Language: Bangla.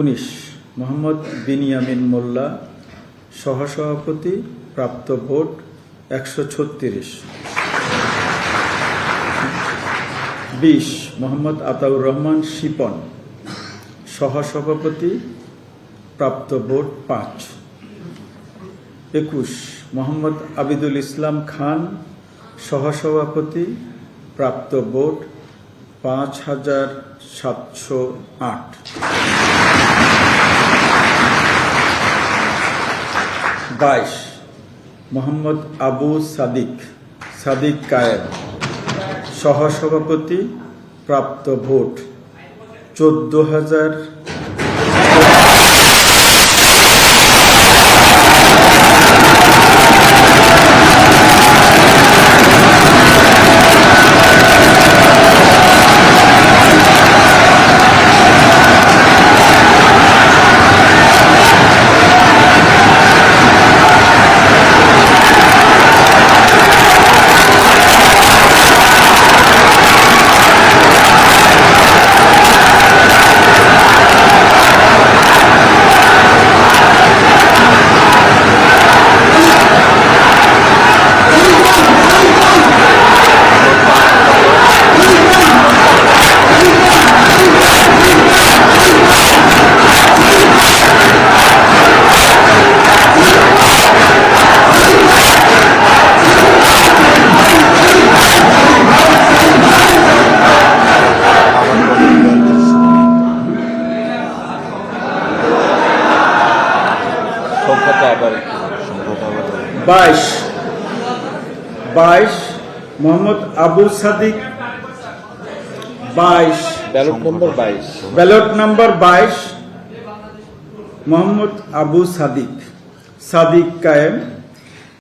উনিশ, মোহাম্মদ বিনিয়ামিন মোল্লা, সহসভাপতি, প্রাপ্ত ভোট একশো ছত্রিশ। বিশ, মোহাম্মদ আতাউর রহমান শিপন, সহসভাপতি, প্রাপ্ত ভোট পাঁচ। একুশ, মোহাম্মদ আবিদুল ইসলাম খান, সহসভাপতি, প্রাপ্ত ভোট পাঁচ হাজার সাতশো আট। বাইশ। মোহাম্মদ আবু সাদিক সাদিক কায়েম। সহসভাপতি প্রাপ্ত ভোট। চোদ্দ হাজার সংখ্যাটা আবার বাইশ। বাইশ মোহাম্মদ আবু সাদিক। বাইশ। ব্যালট নম্বর বাইশ। ব্যালট নম্বর বাইশ মোহাম্মদ আবু সাদিক। সাদিক কায়েম।